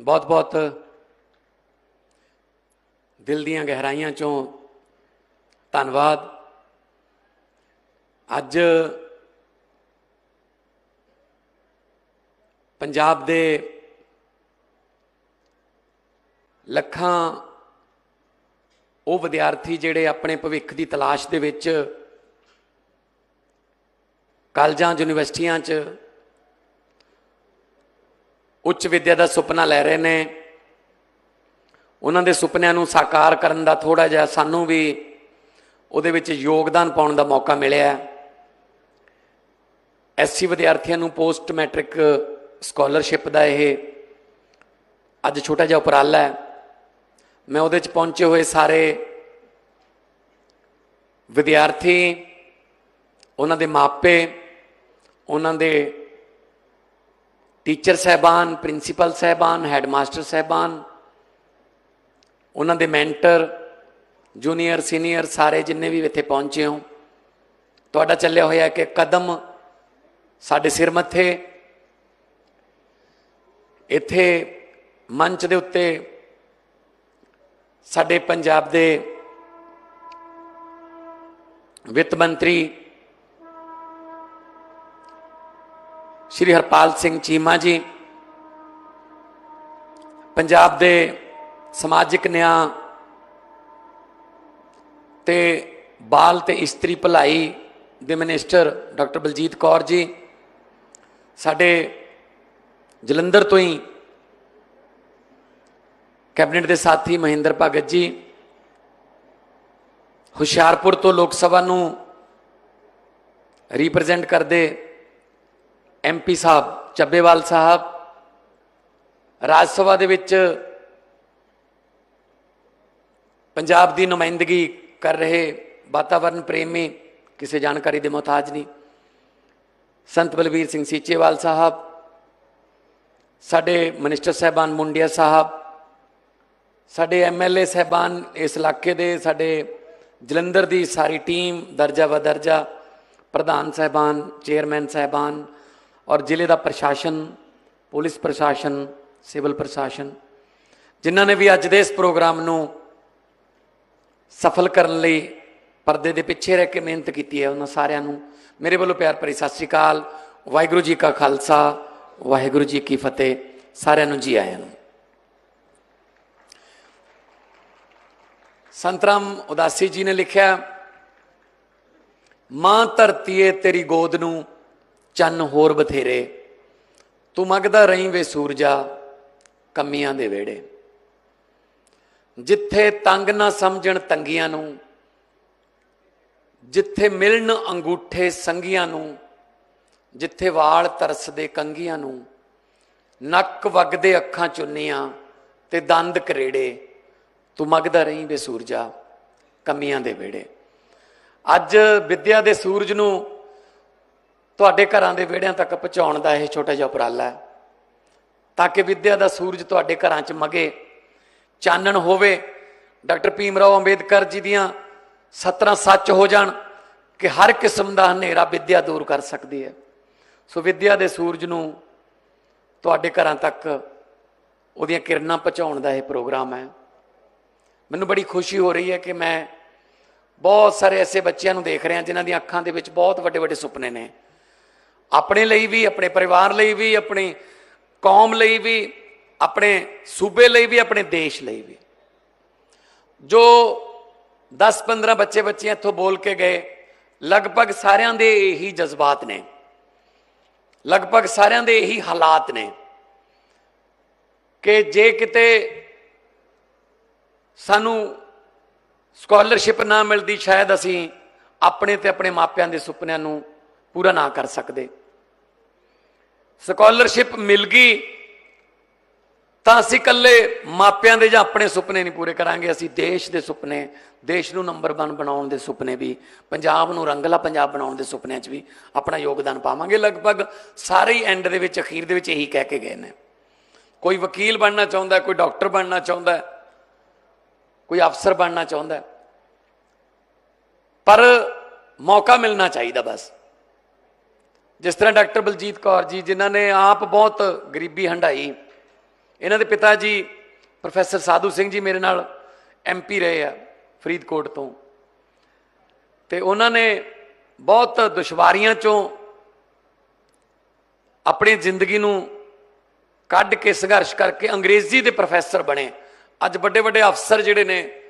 ਬਹੁਤ ਬਹੁਤ ਦਿਲ ਦੀਆਂ ਗਹਿਰਾਈਆਂ ਚੋਂ ਧੰਨਵਾਦ। ਅੱਜ ਪੰਜਾਬ ਦੇ ਲੱਖਾਂ ਉਹ ਵਿਦਿਆਰਥੀ ਜਿਹੜੇ ਆਪਣੇ ਭਵਿੱਖ ਦੀ ਤਲਾਸ਼ ਦੇ ਵਿੱਚ ਕਾਲਜਾਂ, ਯੂਨੀਵਰਸਿਟੀਆਂ 'ਚ ਉੱਚ ਵਿੱਦਿਆ ਦਾ ਸੁਪਨਾ ਲੈ ਰਹੇ ਨੇ। ਉਹਨਾਂ ਦੇ ਸੁਪਨਿਆਂ ਨੂੰ ਸਾਕਾਰ ਕਰਨ ਦਾ ਥੋੜਾ ਜਿਹਾ ਸਾਨੂੰ ਵੀ ਉਹਦੇ ਵਿੱਚ ਯੋਗਦਾਨ ਪਾਉਣ ਦਾ ਮੌਕਾ ਮਿਲਿਆ ਐਸਸੀ ਵਿਦਿਆਰਥੀਆਂ ਨੂੰ ਪੋਸਟ ਮੈਟ੍ਰਿਕ ਸਕਾਲਰਸ਼ਿਪ ਦਾ ਇਹ ਅੱਜ ਛੋਟਾ ਜਿਹਾ ਉਪਰਾਲਾ ਹੈ। ਮੈਂ ਉਹਦੇ ਚ ਪਹੁੰਚੇ ਹੋਏ ਸਾਰੇ ਵਿਦਿਆਰਥੀ, ਉਹਨਾਂ ਦੇ ਮਾਪੇ, ਉਹਨਾਂ ਦੇ ਟੀਚਰ ਸਹਿਬਾਨ ਪ੍ਰਿੰਸੀਪਲ ਸਹਿਬਾਨ ਹੈਡਮਾਸਟਰ ਸਹਿਬਾਨ, ਉਹਨਾਂ ਦੇ ਮੈਂਟਰ ਜੂਨੀਅਰ ਸੀਨੀਅਰ ਸਾਰੇ ਜਿੰਨੇ ਵੀ ਇੱਥੇ ਪਹੁੰਚੇ ਹੋ, ਤੁਹਾਡਾ ਚੱਲਿਆ ਹੋਇਆ ਕਿ ਕਦਮ ਸਾਡੇ ਸਿਰ ਮੱਥੇ, ਇੱਥੇ ਮੰਚ ਦੇ ਉੱਤੇ ਸਾਡੇ ਪੰਜਾਬ ਦੇ ਵਿੱਤ ਮੰਤਰੀ ਸ਼੍ਰੀ ਹਰਪਾਲ ਸਿੰਘ ਚੀਮਾ ਜੀ, ਪੰਜਾਬ ਦੇ ਸਮਾਜਿਕ ਨਿਆਂ ਤੇ ਬਾਲ ਤੇ ਇਸਤਰੀ ਭਲਾਈ ਦੇ ਮਿਨਿਸਟਰ ਡਾਕਟਰ ਬਲਜੀਤ ਕੌਰ ਜੀ, ਸਾਡੇ ਜਲੰਧਰ ਤੋਂ ਹੀ ਕੈਬਨਿਟ ਦੇ ਸਾਥੀ ਮਹਿੰਦਰ ਭਗਤ ਜੀ, ਹੁਸ਼ਿਆਰਪੁਰ ਤੋਂ ਲੋਕ ਸਭਾ ਨੂੰ ਰਿਪਰੈਜ਼ੈਂਟ ਕਰਦੇ ਐਮਪੀ ਸਾਹਿਬ, ਚੱਬੇਵਾਲ ਸਾਹਿਬ, ਰਾਜ ਸਭਾ ਦੇ ਵਿੱਚ ਪੰਜਾਬ ਦੀ ਨੁਮਾਇੰਦਗੀ ਕਰ ਰਹੇ ਵਾਤਾਵਰਣ ਪ੍ਰੇਮੀ ਕਿਸੇ ਜਾਣਕਾਰੀ ਦੇ ਮੁਹਤਾਜ ਨਹੀਂ। ਸੰਤ ਬਲਬੀਰ ਸਿੰਘ ਸੀਚੇਵਾਲ ਸਾਹਿਬ, ਸਾਡੇ ਮਿਨਿਸਟਰ ਸਹਿਬਾਨ ਮੁੰਡਿਆ ਸਾਹਿਬ, ਸਾਡੇ ਐਮਐਲਏ ਸਹਿਬਾਨ ਇਸ ਇਲਾਕੇ ਦੇ, ਸਾਡੇ ਜਲੰਧਰ ਦੀ ਸਾਰੀ ਟੀਮ, ਦਰਜਾ ਬਦਰਜਾ ਪ੍ਰਧਾਨ ਸਹਿਬਾਨ, ਚੇਅਰਮੈਨ ਸਹਿਬਾਨ ਔਰ ਜ਼ਿਲ੍ਹੇ ਦਾ ਪ੍ਰਸ਼ਾਸਨ, ਪੁਲਿਸ ਪ੍ਰਸ਼ਾਸਨ, ਸਿਵਲ ਪ੍ਰਸ਼ਾਸਨ, ਜਿਨ੍ਹਾਂ ਨੇ ਵੀ ਅੱਜ ਦੇ ਇਸ ਪ੍ਰੋਗਰਾਮ ਨੂੰ ਸਫਲ ਕਰਨ ਲਈ ਪਰਦੇ ਦੇ ਪਿੱਛੇ ਰਹਿ ਕੇ ਮਿਹਨਤ ਕੀਤੀ ਹੈ, ਉਹਨਾਂ ਸਾਰਿਆਂ ਨੂੰ ਮੇਰੇ ਵੱਲੋਂ ਪਿਆਰ ਭਰੀ ਸਤਿ ਸ੍ਰੀ ਅਕਾਲ। ਵਾਹਿਗੁਰੂ ਜੀ ਕਾ ਖਾਲਸਾ, ਵਾਹਿਗੁਰੂ ਜੀ ਕੀ ਫਤਿਹ। ਸਾਰਿਆਂ ਨੂੰ ਜੀ ਆਇਆਂ ਨੂੰ। ਸੰਤਰਾਮ ਉਦਾਸੀ ਜੀ ਨੇ ਲਿਖਿਆ, ਮਾਂ ਧਰਤੀਏ ਤੇਰੀ ਗੋਦ ਨੂੰ ਚੰਨ ਹੋਰ ਬਥੇਰੇ। ਤੂੰ ਮੰਗਦਾ ਰਹੀਂ ਵੇ ਸੂਰਜਾ, ਕੰਮੀਆਂ ਦੇ ਵੇੜੇ ਜਿੱਥੇ ਤੰਗ ਨਾ ਸਮਝਣ ਤੰਗੀਆਂ ਨੂੰ, ਜਿੱਥੇ ਮਿਲਣ ਅੰਗੂਠੇ ਸੰਗੀਆਂ ਨੂੰ, ਜਿੱਥੇ ਵਾਲ ਤਰਸਦੇ ਕੰਗੀਆਂ ਨੂੰ, ਨੱਕ ਵਗਦੇ ਅੱਖਾਂ ਚੁੰਨੀਆਂ ਤੇ ਦੰਦ ਕਰੇੜੇ, ਤੂੰ ਮਗਦਾ ਰਹੀਂ ਵੇ ਸੂਰਜਾ, ਕਮੀਆਂ ਦੇ ਵੇੜੇ ਅੱਜ ਵਿਦਿਆ ਦੇ ਸੂਰਜ ਨੂੰ ਤੁਹਾਡੇ ਘਰਾਂ ਦੇ ਵਿਹੜਿਆਂ ਤੱਕ ਪਹੁੰਚਾਉਣ ਦਾ ਇਹ ਛੋਟਾ ਜਿਹਾ ਉਪਰਾਲਾ ਹੈ। ਤਾਂ ਕਿ ਵਿਦਿਆ ਦਾ ਸੂਰਜ ਤੁਹਾਡੇ ਘਰਾਂ 'ਚ ਮਗੇ, ਚਾਨਣ ਹੋਵੇ, ਡਾਕਟਰ ਭੀਮ ਰਾਓ ਅੰਬੇਦਕਰ ਜੀ ਦੀਆਂ ਸਤਰਾਂ ਸੱਚ ਹੋ ਜਾਣ ਕਿ ਹਰ ਕਿਸਮ ਦਾ ਹਨੇਰਾ ਵਿਦਿਆ ਦੂਰ ਕਰ ਸਕਦੀ ਹੈ। ਸੋ ਵਿਦਿਆ ਦੇ ਸੂਰਜ ਨੂੰ ਤੁਹਾਡੇ ਘਰਾਂ ਤੱਕ ਉਹਦੀਆਂ ਕਿਰਨਾਂ ਪਹੁੰਚਾਉਣ ਦਾ ਇਹ ਪ੍ਰੋਗਰਾਮ ਹੈ। ਮੈਨੂੰ ਬੜੀ ਖੁਸ਼ੀ ਹੋ ਰਹੀ ਹੈ ਕਿ ਮੈਂ ਬਹੁਤ ਸਾਰੇ ਐਸੇ ਬੱਚਿਆਂ ਨੂੰ ਦੇਖ ਰਿਹਾ ਜਿਨ੍ਹਾਂ ਦੀਆਂ ਅੱਖਾਂ ਦੇ ਵਿੱਚ ਬਹੁਤ ਵੱਡੇ ਵੱਡੇ ਸੁਪਨੇ ਨੇ। ਆਪਣੇ ਲਈ ਵੀ, ਆਪਣੇ ਪਰਿਵਾਰ ਲਈ ਵੀ, ਆਪਣੀ ਕੌਮ ਲਈ ਵੀ, ਆਪਣੇ ਸੂਬੇ ਲਈ ਵੀ, ਆਪਣੇ ਦੇਸ਼ ਲਈ ਵੀ। ਜੋ 10-15 ਬੱਚੇ ਬੱਚੀਆਂ ਇੱਥੋਂ ਬੋਲ ਕੇ ਗਏ, ਲਗਭਗ ਸਾਰਿਆਂ ਦੇ ਇਹੀ ਜਜ਼ਬਾਤ ਨੇ। ਲਗਭਗ ਸਾਰਿਆਂ ਦੇ ਇਹੀ ਹਾਲਾਤ ਨੇ ਕਿ ਜੇ ਕਿਤੇ ਸਾਨੂੰ ਸਕਾਲਰਸ਼ਿਪ ਨਾ ਮਿਲਦੀ, ਸ਼ਾਇਦ ਅਸੀਂ ਆਪਣੇ ਤੇ ਆਪਣੇ ਮਾਪਿਆਂ ਦੇ ਸੁਪਨਿਆਂ ਨੂੰ ਪੂਰਾ ਨਾ ਕਰ ਸਕਦੇ। ਸਕਾਲਰਸ਼ਿਪ ਮਿਲ ਗਈ, ਤਾਂ ਅਸੀਂ ਇਕੱਲੇ ਮਾਪਿਆਂ ਦੇ ਜਾਂ ਆਪਣੇ ਸੁਪਨੇ ਨਹੀਂ ਪੂਰੇ ਕਰਾਂਗੇ, ਅਸੀਂ ਦੇਸ਼ ਦੇ ਸੁਪਨੇ, ਦੇਸ਼ ਨੂੰ ਨੰਬਰ 1 ਬਣਾਉਣ ਦੇ ਸੁਪਨੇ ਵੀ, ਪੰਜਾਬ ਨੂੰ ਰੰਗਲਾ ਪੰਜਾਬ ਬਣਾਉਣ ਦੇ ਸੁਪਨਿਆਂ 'ਚ ਵੀ ਆਪਣਾ ਯੋਗਦਾਨ ਪਾਵਾਂਗੇ। ਲਗਭਗ ਸਾਰੇ ਹੀ ਐਂਡ ਦੇ ਵਿੱਚ, ਅਖੀਰ ਦੇ ਵਿੱਚ ਇਹੀ ਕਹਿ ਕੇ ਗਏ ਨੇ। ਕੋਈ ਵਕੀਲ ਬਣਨਾ ਚਾਹੁੰਦਾ, ਕੋਈ ਡਾਕਟਰ ਬਣਨਾ ਚਾਹੁੰਦਾ, ਕੋਈ ਅਫਸਰ ਬਣਨਾ ਚਾਹੁੰਦਾ, ਪਰ ਮੌਕਾ ਮਿਲਣਾ ਚਾਹੀਦਾ ਬਸ। ਜਿਸ ਤਰ੍ਹਾਂ ਡਾਕਟਰ ਬਲਜੀਤ ਕੌਰ ਜੀ, ਜਿਨ੍ਹਾਂ ਨੇ ਆਪ ਬਹੁਤ ਗਰੀਬੀ ਹੰਡਾਈ ਇਹਨਾਂ ਦੇ ਪਿਤਾ ਜੀ ਪ੍ਰੋਫੈਸਰ ਸਾਧੂ ਸਿੰਘ ਜੀ ਮੇਰੇ ਨਾਲ ਐਮਪੀ ਰਹੇ ਆ ਫਰੀਦਕੋਟ ਤੋਂ। ਤੇ ਉਹਨਾਂ ਨੇ ਬਹੁਤ ਦੁਸ਼ਵਾਰੀਆਂ ਚੋਂ ਆਪਣੀ ਜ਼ਿੰਦਗੀ ਨੂੰ ਕੱਢ ਕੇ ਸੰਘਰਸ਼ ਕਰਕੇ ਅੰਗਰੇਜ਼ੀ ਦੇ ਪ੍ਰੋਫੈਸਰ ਬਣੇ। ਅੱਜ ਵੱਡੇ ਵੱਡੇ ਅਫਸਰ ਜਿਹੜੇ ਨੇ,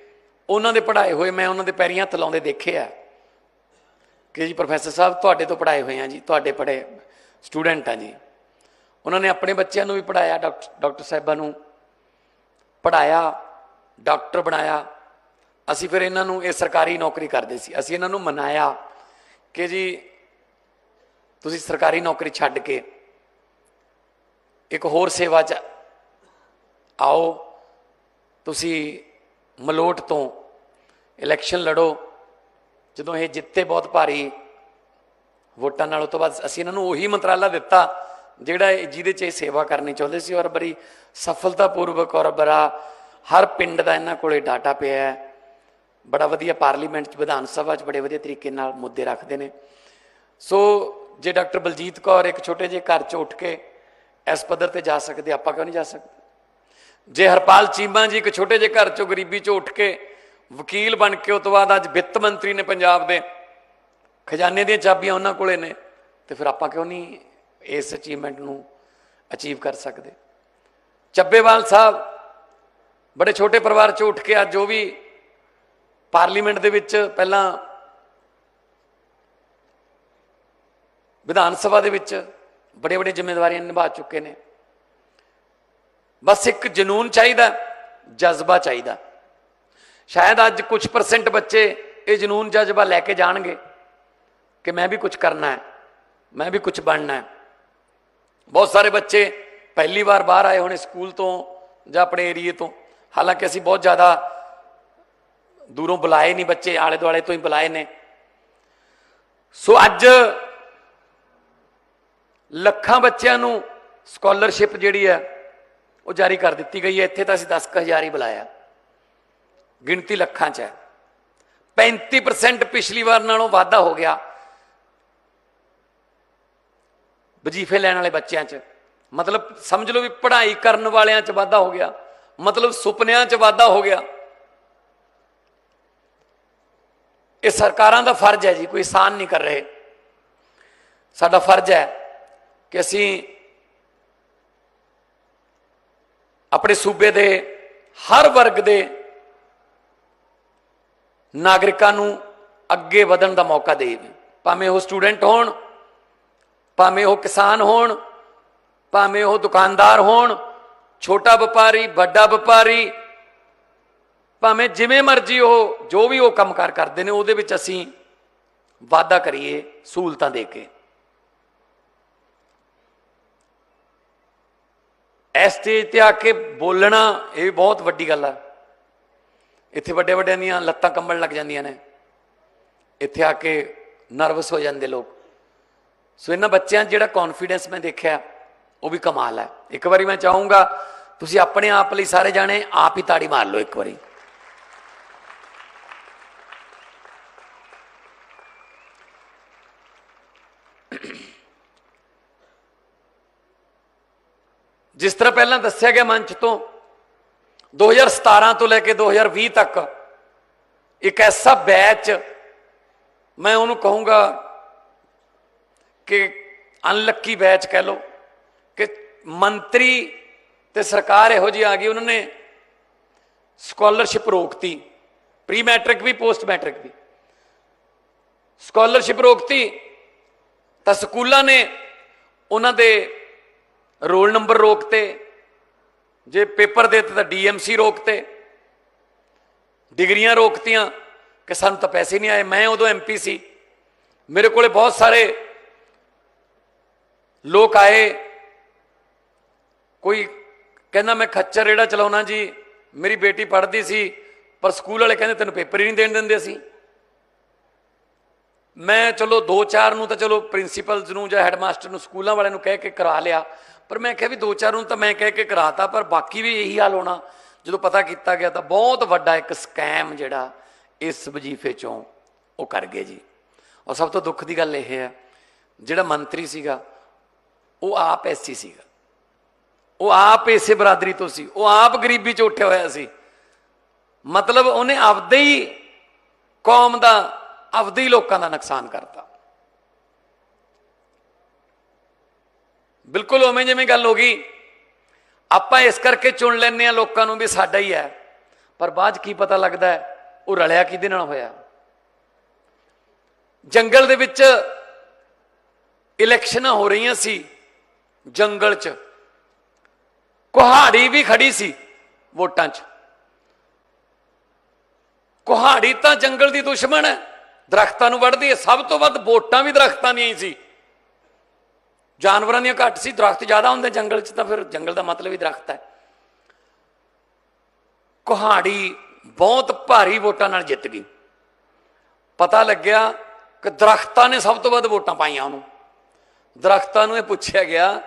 ਉਹਨਾਂ ਦੇ ਪੜ੍ਹਾਏ ਹੋਏ ਮੈਂ ਉਹਨਾਂ ਦੇ ਪੈਰੀਆਂ ਹੱਥ ਲਾਉਂਦੇ ਦੇਖੇ ਆ। ਕਿ ਜੀ ਪ੍ਰੋਫੈਸਰ ਸਾਹਿਬ, ਤੁਹਾਡੇ ਤੋਂ ਪੜ੍ਹਾਏ ਹੋਏ ਆ ਜੀ, ਤੁਹਾਡੇ ਪੜ੍ਹੇ ਸਟੂਡੈਂਟ ਆ ਜੀ। ਉਹਨਾਂ ਨੇ ਆਪਣੇ ਬੱਚਿਆਂ ਨੂੰ ਵੀ ਪੜ੍ਹਾਇਆ ਡਾਕਟਰ ਡਾਕਟਰ ਸਾਹਿਬਾਂ ਨੂੰ ਪੜ੍ਹਾਇਆ, ਡਾਕਟਰ ਬਣਾਇਆ। ਅਸੀਂ ਫਿਰ ਇਹਨਾਂ ਨੂੰ ਇਹ ਸਰਕਾਰੀ ਨੌਕਰੀ ਕਰਦੇ ਸੀ। ਅਸੀਂ ਇਹਨਾਂ ਨੂੰ ਮਨਾਇਆ ਕਿ ਜੀ ਤੁਸੀਂ ਸਰਕਾਰੀ ਨੌਕਰੀ ਛੱਡ ਕੇ ਇੱਕ ਹੋਰ ਸੇਵਾ 'ਚ ਆਓ। ਤੁਸੀਂ ਮਲੋਟ ਤੋਂ ਇਲੈਕਸ਼ਨ ਲੜੋ। ਜਦੋਂ ਇਹ ਜਿੱਤੇ ਬਹੁਤ ਭਾਰੀ ਵੋਟਾਂ ਨਾਲ, ਉਹ ਤੋਂ ਬਾਅਦ ਅਸੀਂ ਇਹਨਾਂ ਨੂੰ ਉਹੀ ਮੰਤਰਾਲਾ ਦਿੱਤਾ, ਜਿਹੜਾ ਜਿਹਦੇ 'ਚ ਇਹ ਸੇਵਾ ਕਰਨੀ ਚਾਹੁੰਦੇ ਸੀ ਔਰ ਬੜੀ ਸਫਲਤਾਪੂਰਵਕ ਔਰ ਬੜਾ ਹਰ ਪਿੰਡ ਦਾ ਇਹਨਾਂ ਕੋਲੇ ਡਾਟਾ ਪਿਆ ਹੈ। ਬੜਾ ਵਧੀਆ ਪਾਰਲੀਮੈਂਟ 'ਚ, ਵਿਧਾਨ ਸਭਾ 'ਚ ਬੜੇ ਵਧੀਆ ਤਰੀਕੇ ਨਾਲ ਮੁੱਦੇ ਰੱਖਦੇ ਨੇ। ਸੋ ਜੇ ਡਾਕਟਰ ਬਲਜੀਤ ਕੌਰ ਇੱਕ ਛੋਟੇ ਜਿਹੇ ਘਰ 'ਚ ਉੱਠ ਕੇ ਇਸ ਪੱਧਰ ਤੇ ਜਾ ਸਕਦੇ, ਆਪਾਂ ਕਿਉਂ ਨਹੀਂ ਜਾ ਸਕਦੇ? ਜੇ ਹਰਪਾਲ ਚੀਮਾ ਜੀ ਇੱਕ ਛੋਟੇ ਜਿਹੇ ਘਰ 'ਚੋਂ ਗਰੀਬੀ 'ਚੋਂ ਉੱਠ ਕੇ ਵਕੀਲ ਬਣ ਕੇ ਉਸ ਤੋਂ ਬਾਅਦ ਅੱਜ ਵਿੱਤ ਮੰਤਰੀ ਨੇ ਪੰਜਾਬ ਦੇ। ਖਜ਼ਾਨੇ ਦੀਆਂ ਚਾਬੀਆਂ ਉਹਨਾਂ ਕੋਲੇ ਨੇ ਤੇ ਫਿਰ ਆਪਾਂ ਕਿਉਂ ਨਹੀਂ ਇਸ ਅਚੀਵਮੈਂਟ ਨੂੰ ਅਚੀਵ ਕਰ ਸਕਦੇ? ਚੱਬੇਵਾਲ ਸਾਹਿਬ ਬੜੇ ਛੋਟੇ ਪਰਿਵਾਰ 'ਚੋਂ ਉੱਠ ਕੇ ਅੱਜ ਜੋ ਵੀ ਪਾਰਲੀਮੈਂਟ ਦੇ ਵਿੱਚ ਪਹਿਲਾਂ ਵਿਧਾਨ ਸਭਾ ਦੇ ਵਿੱਚ ਬੜੇ ਬੜੇ ਜ਼ਿੰਮੇਵਾਰੀਆਂ ਨਿਭਾ ਚੁੱਕੇ ਨੇ। ਬਸ ਇੱਕ ਜਨੂਨ ਚਾਹੀਦਾ, ਜਜ਼ਬਾ ਚਾਹੀਦਾ। ਸ਼ਾਇਦ ਅੱਜ ਕੁਝ ਪਰਸੈਂਟ ਬੱਚੇ ਇਹ ਜਨੂਨ ਜਜ਼ਬਾ ਲੈ ਕੇ ਜਾਣਗੇ ਕਿ ਮੈਂ ਵੀ ਕੁਝ ਕਰਨਾ ਹੈ, ਮੈਂ ਵੀ ਕੁਝ ਬਣਨਾ ਹੈ। ਬਹੁਤ ਸਾਰੇ ਬੱਚੇ ਪਹਿਲੀ ਵਾਰ ਬਾਹਰ ਆਏ ਹੋਣੇ ਸਕੂਲ ਤੋਂ ਜਾਂ ਆਪਣੇ ਏਰੀਏ ਤੋਂ। ਹਾਲਾਂਕਿ ਅਸੀਂ ਬਹੁਤ ਜ਼ਿਆਦਾ ਦੂਰੋਂ ਬੁਲਾਏ ਨਹੀਂ ਬੱਚੇ ਆਲੇ ਦੁਆਲੇ ਤੋਂ ਹੀ ਬੁਲਾਏ ਨੇ। ਸੋ ਅੱਜ ਲੱਖਾਂ ਬੱਚਿਆਂ ਨੂੰ ਸਕਾਲਰਸ਼ਿਪ ਜਿਹੜੀ ਹੈ ਉਹ ਜਾਰੀ ਕਰ ਦਿੱਤੀ ਗਈ ਹੈ। ਇੱਥੇ ਤਾਂ ਅਸੀਂ 10000 ਹੀ ਬੁਲਾਇਆ। ਗਿਣਤੀ ਲੱਖਾਂ 'ਚ ਹੈ। 35% ਪਿਛਲੀ ਵਾਰ ਨਾਲੋਂ ਵਾਧਾ ਹੋ ਗਿਆ। ਵਜੀਫੇ ਲੈਣ ਵਾਲੇ ਬੱਚਿਆਂ 'ਚ। ਮਤਲਬ ਸਮਝ ਲਓ ਵੀ ਪੜ੍ਹਾਈ ਕਰਨ ਵਾਲਿਆਂ 'ਚ ਵਾਧਾ ਹੋ ਗਿਆ। ਮਤਲਬ ਸੁਪਨਿਆਂ 'ਚ ਵਾਧਾ ਹੋ ਗਿਆ। ਇਹ ਸਰਕਾਰਾਂ ਦਾ ਫਰਜ਼ ਹੈ ਜੀ, ਕੋਈ ਆਸਾਨ ਨਹੀਂ ਕਰ ਰਹੇ। ਸਾਡਾ ਫਰਜ਼ ਹੈ ਕਿ ਅਸੀਂ ਆਪਣੇ ਸੂਬੇ ਦੇ ਹਰ ਵਰਗ ਦੇ ਨਾਗਰਿਕਾਂ ਨੂੰ ਅੱਗੇ ਵਧਣ ਦਾ ਮੌਕਾ ਦੇਈਏ ਭਾਵੇਂ ਉਹ ਸਟੂਡੈਂਟ ਹੋਣ, ਭਾਵੇਂ ਉਹ ਕਿਸਾਨ ਹੋਣ, ਭਾਵੇਂ ਉਹ ਦੁਕਾਨਦਾਰ ਹੋਣ, ਛੋਟਾ ਵਪਾਰੀ, ਵੱਡਾ ਵਪਾਰੀ, ਭਾਵੇਂ ਜਿਵੇਂ ਮਰਜ਼ੀ ਉਹ ਜੋ ਵੀ ਉਹ ਕੰਮਕਾਰ ਕਰਦੇ ਨੇ, ਉਹਦੇ ਵਿੱਚ ਅਸੀਂ ਵਾਅਦਾ ਕਰੀਏ, ਸਹੂਲਤਾਂ ਦੇ ਕੇ। ਇਸ ਸਟੇਜ ਤੇ ਆ ਕੇ ਬੋਲਣਾ ਇਹ ਬਹੁਤ ਵੱਡੀ ਗੱਲ ਆ। ਇੱਥੇ ਵੱਡੇ ਵੱਡਿਆਂ ਦੀਆਂ ਲੱਤਾਂ ਕੰਬਣ ਲੱਗ ਜਾਂਦੀਆਂ ਨੇ। ਇੱਥੇ ਆ ਕੇ ਨਰਵਸ ਹੋ ਜਾਂਦੇ ਲੋਕ। ਸੋ ਇਹਨਾਂ ਬੱਚਿਆਂ 'ਚ ਜਿਹੜਾ ਕੌਨਫੀਡੈਂਸ ਮੈਂ ਦੇਖਿਆ, ਉਹ ਵੀ ਕਮਾਲ ਹੈ। ਇੱਕ ਵਾਰੀ ਮੈਂ ਚਾਹੂੰਗਾ, ਤੁਸੀਂ ਆਪਣੇ ਆਪ ਲਈ ਸਾਰੇ ਜਾਣੇ ਆਪ ਹੀ ਤਾੜੀ ਮਾਰ ਲਓ ਇੱਕ ਵਾਰੀ। ਜਿਸ ਤਰ੍ਹਾਂ ਪਹਿਲਾਂ ਦੱਸਿਆ ਗਿਆ ਮੰਚ ਤੋਂ 2017 ਤੋਂ ਲੈ ਕੇ 2020 ਤੱਕ ਇੱਕ ਐਸਾ ਬੈਚ ਮੈਂ ਉਹਨੂੰ ਕਹੂੰਗਾ ਕਿ ਅਨਲੱਕੀ ਬੈਚ ਕਹਿ ਲਓ ਕਿ ਮੰਤਰੀ ਤੇ ਸਰਕਾਰ ਇਹੋ ਜੀ ਆ ਗਈ, ਉਹਨਾਂ ਨੇ ਸਕਾਲਰਸ਼ਿਪ ਰੋਕਤੀ ਪ੍ਰੀ ਮੈਟ੍ਰਿਕ ਵੀ ਪੋਸਟ ਮੈਟ੍ਰਿਕ ਵੀ। ਸਕਾਲਰਸ਼ਿਪ ਰੋਕਤੀ, ਤਾਂ ਸਕੂਲਾਂ ਨੇ ਉਹਨਾਂ ਦੇ ਰੋਲ ਨੰਬਰ ਰੋਕਤੇ ਜੇ ਪੇਪਰ ਦਿੱਤੇ ਤਾਂ ਡੀਐਮਸੀ ਰੋਕਤੇ। ਡਿਗਰੀਆਂ ਰੋਕਤੀਆਂ ਕਿ ਸਾਨੂੰ ਤਾਂ ਪੈਸੇ ਨਹੀਂ ਆਏ, ਮੈਂ ਉਦੋਂ ਐਮਪੀ ਸੀ। ਮੇਰੇ ਕੋਲੇ ਬਹੁਤ ਸਾਰੇ ਲੋਕ ਆਏ। ਕੋਈ ਕਹਿੰਦਾ, ਮੈਂ ਖੱਚਰ ਰੇੜਾ ਚਲਾਉਣਾ ਜੀ, ਮੇਰੀ ਬੇਟੀ ਪੜ੍ਹਦੀ ਸੀ, ਪਰ ਸਕੂਲ ਵਾਲੇ ਕਹਿੰਦੇ ਤੈਨੂੰ ਪੇਪਰ ਹੀ ਨਹੀਂ ਦੇਣ ਦਿੰਦੇ ਸੀ ਮੈਂ ਚਲੋ ਦੋ ਚਾਰ ਨੂੰ ਤਾਂ ਚਲੋ ਪ੍ਰਿੰਸੀਪਲਸ ਨੂੰ ਜਾਂ ਹੈਡਮਾਸਟਰ ਨੂੰ ਸਕੂਲਾਂ ਵਾਲਿਆਂ ਨੂੰ ਕਹਿ ਕੇ ਕਰਾ ਲਿਆ। ਪਰ ਮੈਂ ਕਿਹਾ ਵੀ ਦੋ ਚਾਰ ਨੂੰ ਤਾਂ ਮੈਂ ਕਹਿ ਕੇ ਕਰਾਤਾ, ਪਰ ਬਾਕੀ ਵੀ ਇਹੀ ਹਾਲ ਹੋਣਾ। ਜਦੋਂ ਪਤਾ ਕੀਤਾ ਗਿਆ ਤਾਂ ਬਹੁਤ ਵੱਡਾ ਇੱਕ ਸਕੈਮ ਜਿਹੜਾ ਇਸ ਵਜੀਫੇ ਚੋਂ ਉਹ ਕਰ ਗਏ ਜੀ। ਔਰ ਸਭ ਤੋਂ ਦੁੱਖ ਦੀ ਗੱਲ ਇਹ ਹੈ, ਜਿਹੜਾ ਮੰਤਰੀ ਸੀਗਾ, ਉਹ ਆਪ ਐਸੀ ਸੀਗਾ। ਉਹ ਆਪ ਇਸੇ ਬਰਾਦਰੀ ਤੋਂ ਸੀ, ਉਹ ਆਪ ਗਰੀਬੀ ਚ ਉੱਠਿਆ ਹੋਇਆ ਸੀ। ਮਤਲਬ ਉਹਨੇ ਆਪਦੇ ਹੀ ਕੌਮ ਦਾ, ਆਪਦੇ ਹੀ ਲੋਕਾਂ ਦਾ ਨੁਕਸਾਨ ਕਰਤਾ। ਬਿਲਕੁਲ ਉਵੇਂ ਜਿਵੇਂ ਗੱਲ ਹੋ ਗਈ। ਆਪਾਂ ਇਸ ਕਰਕੇ ਚੁਣ ਲੈਂਦੇ ਆ ਲੋਕਾਂ ਨੂੰ ਵੀ ਸਾਡਾ ਹੀ ਹੈ। ਪਰ ਬਾਅਦ 'ਚ ਕੀ ਪਤਾ ਲੱਗਦਾ ਉਹ ਰਲਿਆ ਕਿਹਦੇ ਨਾਲ ਹੋਇਆ। ਜੰਗਲ ਦੇ ਵਿੱਚ ਇਲੈਕਸ਼ਨਾਂ ਹੋ ਰਹੀਆਂ ਸੀ, ਜੰਗਲ 'ਚ। ਕੁਹਾੜੀ ਵੀ ਖੜੀ ਸੀ ਵੋਟਾਂ 'ਚ। ਕੁਹਾੜੀ ਤਾਂ ਜੰਗਲ ਦੀ ਦੁਸ਼ਮਣ ਹੈ, ਦਰਖਤਾਂ ਨੂੰ ਵੱਢਦੀ ਹੈ। ਸਭ ਤੋਂ ਵੱਧ ਵੋਟਾਂ ਵੀ ਦਰਖਤਾਂ ਦੀਆਂ ਹੀ ਸੀ। ਜਾਨਵਰਾਂ ਦੀਆਂ ਘੱਟ ਸੀ, ਦਰਖਤ ਜ਼ਿਆਦਾ ਹੁੰਦੇ ਜੰਗਲ 'ਚ ਤਾਂ ਫਿਰ ਜੰਗਲ ਦਾ ਮਤਲਬ ਹੀ ਦਰਖਤ ਹੈ। ਕੁਹਾੜੀ ਬਹੁਤ ਭਾਰੀ ਵੋਟਾਂ ਨਾਲ ਜਿੱਤ ਗਈ। ਪਤਾ ਲੱਗਿਆ ਕਿ ਦਰਖਤਾਂ ਨੇ ਸਭ ਤੋਂ ਵੱਧ ਵੋਟਾਂ ਪਾਈਆਂ ਉਹਨੂੰ। ਦਰਖਤਾਂ ਨੂੰ ਇਹ ਪੁੱਛਿਆ ਗਿਆ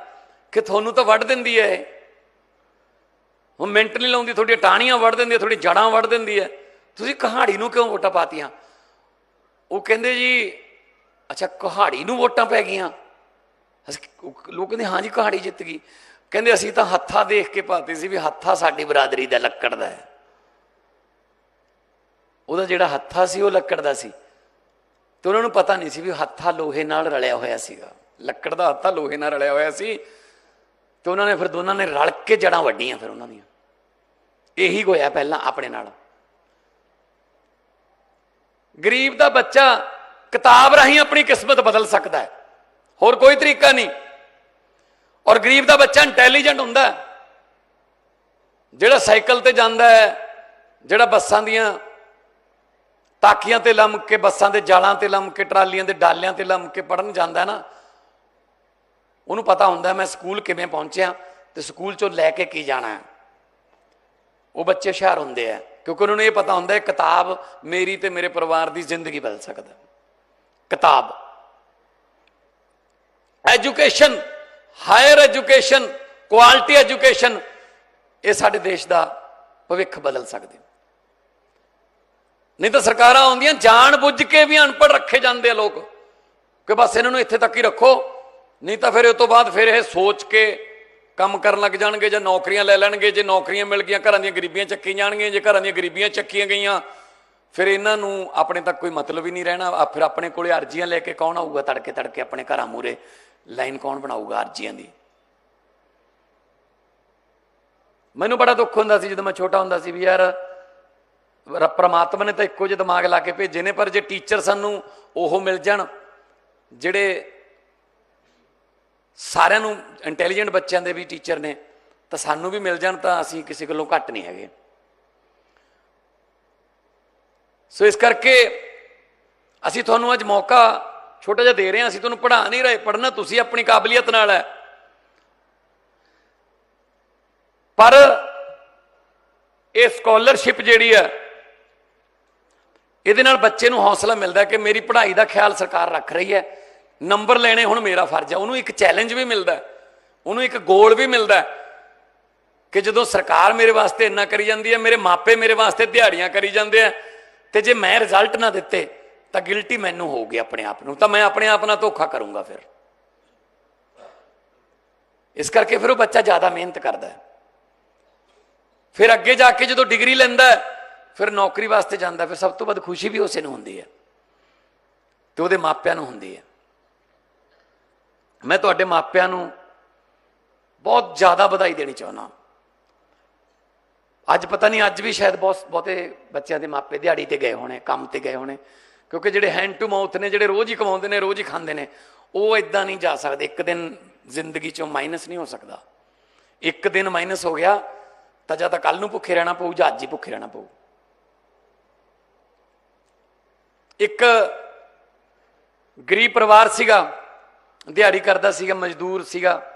ਕਿ ਤੁਹਾਨੂੰ ਤਾਂ ਵੱਢ ਦਿੰਦੀ ਹੈ ਇਹ। ਉਹ ਮਿੰਟ ਨਹੀਂ ਲਾਉਂਦੀ, ਤੁਹਾਡੀਆਂ ਟਾਹਣੀਆਂ ਵੱਢ ਦਿੰਦੀ ਹੈ ਤੁਹਾਡੀ ਜੜਾਂ ਵੱਢ ਦਿੰਦੀ ਹੈ। ਤੁਸੀਂ ਕਹਾੜੀ ਨੂੰ ਕਿਉਂ ਵੋਟਾਂ ਪਾਤੀਆਂ? ਉਹ ਕਹਿੰਦੇ ਜੀ, ਅੱਛਾ, ਕਹਾੜੀ ਨੂੰ ਵੋਟਾਂ ਪੈ ਗਈਆਂ। ਲੋਕ ਕਹਿੰਦੇ, ਹਾਂ ਜੀ ਕਹਾੜੀ ਜਿੱਤ ਗਈ। ਕਹਿੰਦੇ, ਅਸੀਂ ਤਾਂ ਹੱਥਾ ਦੇਖ ਕੇ ਪਾਤੀ ਸੀ ਵੀ ਹੱਥਾ ਸਾਡੀ ਬਰਾਦਰੀ ਦਾ ਲੱਕੜ ਦਾ ਹੈ। ਉਹਦਾ ਜਿਹੜਾ ਹੱਥਾ ਸੀ, ਉਹ ਲੱਕੜ ਦਾ ਸੀ। ਤੇ ਉਹਨਾਂ ਨੂੰ ਪਤਾ ਨਹੀਂ ਸੀ ਵੀ ਹੱਥਾ ਲੋਹੇ ਨਾਲ ਰਲਿਆ ਹੋਇਆ ਸੀਗਾ। ਲੱਕੜ ਦਾ ਹੱਥਾ ਲੋਹੇ ਨਾਲ ਰਲਿਆ ਹੋਇਆ ਸੀ। ਤੇ ਉਹਨਾਂ ਨੇ ਫਿਰ ਦੋਨਾਂ ਨੇ ਰਲ ਕੇ ਜੜਾਂ ਵੱਡੀਆਂ ਫਿਰ ਉਹਨਾਂ ਦੀਆਂ। ਇਹੀ ਹੋਇਆ ਪਹਿਲਾਂ ਆਪਣੇ ਨਾਲ। ਗਰੀਬ ਦਾ ਬੱਚਾ ਕਿਤਾਬ ਰਾਹੀਂ ਆਪਣੀ ਕਿਸਮਤ ਬਦਲ ਸਕਦਾ ਹੈ। ਹੋਰ ਕੋਈ ਤਰੀਕਾ ਨਹੀਂ। ਔਰ ਗਰੀਬ ਦਾ ਬੱਚਾ ਇੰਟੈਲੀਜੈਂਟ ਹੁੰਦਾ ਜਿਹੜਾ ਸਾਈਕਲ ਤੇ ਜਾਂਦਾ ਹੈ, ਜਿਹੜਾ ਬੱਸਾਂ ਦੀਆਂ ਤਾਕੀਆਂ ਤੇ ਲੰਮ ਕੇ, ਬੱਸਾਂ ਦੇ ਜਾਲਾਂ ਤੇ ਲੰਮ ਕੇ, ਟਰਾਲੀਆਂ ਦੇ ਡਾਲਿਆਂ ਤੇ ਲੰਮ ਕੇ ਪੜਨ ਜਾਂਦਾ ਨਾ, ਉਹਨੂੰ ਪਤਾ ਹੁੰਦਾ ਮੈਂ ਸਕੂਲ ਕਿਵੇਂ ਪਹੁੰਚਿਆ ਤੇ ਸਕੂਲ ਚੋਂ ਲੈ ਕੇ ਕੀ ਜਾਣਾ ਉਹ ਬੱਚੇ ਹੁਸ਼ਿਆਰ ਹੁੰਦੇ ਆ ਕਿਉਂਕਿ ਉਹਨਾਂ ਨੂੰ ਇਹ ਪਤਾ ਹੁੰਦਾ ਹੈ, ਕਿਤਾਬ ਮੇਰੀ ਤੇ ਮੇਰੇ ਪਰਿਵਾਰ ਦੀ ਜ਼ਿੰਦਗੀ ਬਦਲ ਸਕਦਾ ਕਿਤਾਬ। Education higher education quality education ਇਹ ਸਾਡੇ ਦੇਸ਼ ਦਾ ਭਵਿੱਖ ਬਦਲ ਸਕਦੇ ਨਹੀਂ ਤਾਂ ਸਰਕਾਰਾਂ ਆਉਂਦੀਆਂ, ਜਾਣ ਬੁੱਝ ਕੇ ਵੀ ਅਨਪੜ੍ਹ ਰੱਖੇ ਜਾਂਦੇ ਆ ਲੋਕ। ਕਿ ਬਸ ਇਹਨਾਂ ਨੂੰ ਇੱਥੇ ਤੱਕ ਹੀ ਰੱਖੋ, ਨਹੀਂ ਤਾਂ ਫਿਰ ਇਹ ਤੋਂ ਬਾਅਦ ਫਿਰ ਇਹ ਸੋਚ ਕੇ ਕੰਮ ਕਰਨ ਲੱਗ ਜਾਣਗੇ ਜਾਂ ਨੌਕਰੀਆਂ ਲੈ ਲੈਣਗੇ, ਜੇ ਨੌਕਰੀਆਂ ਮਿਲ ਗਈਆਂ, ਘਰਾਂ ਦੀਆਂ ਗਰੀਬੀਆਂ ਚੱਕੀ ਜਾਣਗੀਆਂ, ਜੇ ਘਰਾਂ ਦੀਆਂ ਗਰੀਬੀਆਂ ਚੱਕੀਆਂ ਗਈਆਂ, ਫਿਰ ਇਹਨਾਂ ਨੂੰ ਆਪਣੇ ਤੱਕ ਕੋਈ ਮਤਲਬ ਹੀ ਨਹੀਂ ਰਹਿਣਾ। ਫਿਰ ਆਪਣੇ ਕੋਲੇ ਅਰਜ਼ੀਆਂ ਲੈ ਕੇ ਕੌਣ ਆਊਗਾ ਤੜਕੇ ਤੜਕੇ ਆਪਣੇ ਘਰਾਂ ਮੂਰੇ ਲਾਈਨ ਕੌਣ ਬਣਾਊਗਾ ਅਰਜ਼ੀਆਂ ਦੀ? ਮੈਨੂੰ ਬੜਾ ਦੁੱਖ ਹੁੰਦਾ ਸੀ ਜਦੋਂ ਮੈਂ ਛੋਟਾ ਹੁੰਦਾ ਸੀ ਵੀ ਯਾਰ ਰ- ਪ੍ਰਮਾਤਮਾ ਨੇ ਤਾਂ ਇੱਕੋ ਜਿਹੇ ਦਿਮਾਗ ਲਾ ਕੇ ਭੇਜੇ ਨੇ, ਪਰ ਜੇ ਟੀਚਰ ਸਾਨੂੰ ਉਹ ਮਿਲ ਜਾਣ, ਜਿਹੜੇ ਸਾਰਿਆਂ ਨੂੰ ਇੰਟੈਲੀਜੈਂਟ ਬੱਚਿਆਂ ਦੇ ਵੀ ਟੀਚਰ ਨੇ, ਤਾਂ ਸਾਨੂੰ ਵੀ ਮਿਲ ਜਾਣ, ਤਾਂ ਅਸੀਂ ਕਿਸੇ ਕੋਲੋਂ ਘੱਟ ਨਹੀਂ ਹੈਗੇ। ਸੋ ਇਸ ਕਰਕੇ ਅਸੀਂ ਤੁਹਾਨੂੰ ਅੱਜ ਮੌਕਾ ਛੋਟਾ ਜਿਹਾ ਦੇ ਰਹੇ ਹਾਂ, ਅਸੀਂ ਤੁਹਾਨੂੰ ਪੜ੍ਹਾ ਨਹੀਂ ਰਹੇ, ਪੜ੍ਹਨਾ ਤੁਸੀਂ ਆਪਣੀ ਕਾਬਲੀਅਤ ਨਾਲ ਹੈ। ਪਰ ਇਹ ਸਕਾਲਰਸ਼ਿਪ ਜਿਹੜੀ ਹੈ, ਇਹਦੇ ਨਾਲ ਬੱਚੇ ਨੂੰ ਹੌਸਲਾ ਮਿਲਦਾ ਕਿ ਮੇਰੀ ਪੜ੍ਹਾਈ ਦਾ ਖਿਆਲ ਸਰਕਾਰ ਰੱਖ ਰਹੀ ਹੈ। ਨੰਬਰ ਲੈਣੇ ਹੁਣ ਮੇਰਾ ਫਰਜ਼ ਹੈ, ਉਹਨੂੰ ਇੱਕ ਚੈਲੰਜ ਵੀ ਮਿਲਦਾ ਉਹਨੂੰ ਇੱਕ ਗੋਲ ਵੀ ਮਿਲਦਾ ਕਿ ਜਦੋਂ ਸਰਕਾਰ ਮੇਰੇ ਵਾਸਤੇ ਇੰਨਾ ਕਰੀ ਜਾਂਦੀ ਹੈ, ਮੇਰੇ ਮਾਪੇ ਮੇਰੇ ਵਾਸਤੇ ਦਿਹਾੜੀਆਂ ਕਰੀ ਜਾਂਦੇ ਆ ਤੇ ਜੇ ਮੈਂ ਰਿਜ਼ਲਟ ਨਾ ਦਿੱਤੇ ਤਾਂ ਗਿਲਟੀ ਮੈਨੂੰ ਹੋਊਗੀ ਆਪਣੇ ਆਪ ਨੂੰ, ਤਾਂ ਮੈਂ ਆਪਣੇ ਆਪ ਨਾਲ ਧੋਖਾ ਕਰੂੰਗਾ ਫਿਰ। ਇਸ ਕਰਕੇ ਫਿਰ ਉਹ ਬੱਚਾ ਜ਼ਿਆਦਾ ਮਿਹਨਤ ਕਰਦਾ ਹੈ। ਫਿਰ ਅੱਗੇ ਜਾ ਕੇ ਜਦੋਂ ਡਿਗਰੀ ਲੈਂਦਾ ਫਿਰ ਨੌਕਰੀ ਵਾਸਤੇ ਜਾਂਦਾ, ਫਿਰ ਸਭ ਤੋਂ ਵੱਧ ਖੁਸ਼ੀ ਵੀ ਉਸੇ ਨੂੰ ਹੁੰਦੀ ਹੈ ਤੇ ਉਹਦੇ ਮਾਪਿਆਂ ਨੂੰ ਹੁੰਦੀ ਹੈ। ਮੈਂ ਤੁਹਾਡੇ ਮਾਪਿਆਂ ਨੂੰ ਬਹੁਤ ਜ਼ਿਆਦਾ ਵਧਾਈ ਦੇਣੀ ਚਾਹੁੰਦਾ ਅੱਜ ਪਤਾ ਨਹੀਂ, ਅੱਜ ਵੀ ਸ਼ਾਇਦ ਬਹੁਤ ਬਹੁਤੇ ਬੱਚਿਆਂ ਦੇ ਮਾਪੇ ਦਿਹਾੜੀ ਤੇ ਗਏ ਹੋਣੇ, ਕੰਮ ਤੇ ਗਏ ਹੋਣੇ। ਕਿਉਂਕਿ ਜਿਹੜੇ ਹੈਂਡ ਟੂ ਮਾਊਥ ਨੇ, ਜਿਹੜੇ ਰੋਜ਼ ਹੀ ਕਮਾਉਂਦੇ ਨੇ, ਰੋਜ਼ ਹੀ ਖਾਂਦੇ ਨੇ, ਉਹ ਇਦਾਂ ਨਹੀਂ ਜਾ ਸਕਦੇ। ਇੱਕ ਦਿਨ ਜ਼ਿੰਦਗੀ ਚੋਂ ਮਾਈਨਸ ਨਹੀਂ ਹੋ ਸਕਦਾ। ਇੱਕ ਦਿਨ ਮਾਈਨਸ ਹੋ ਗਿਆ, ਤਾਂ ਜਾਂ ਤਾਂ ਕੱਲ ਨੂੰ ਭੁੱਖੇ ਰਹਿਣਾ ਪਊ, ਜਾਂ ਅੱਜ ਹੀ ਭੁੱਖੇ ਰਹਿਣਾ ਪਊ। ਇੱਕ ਗਰੀਬ ਪਰਿਵਾਰ ਸੀਗਾ, ਦਿਹਾੜੀ ਕਰਦਾ ਸੀਗਾ, ਮਜ਼ਦੂਰ ਸੀਗਾ।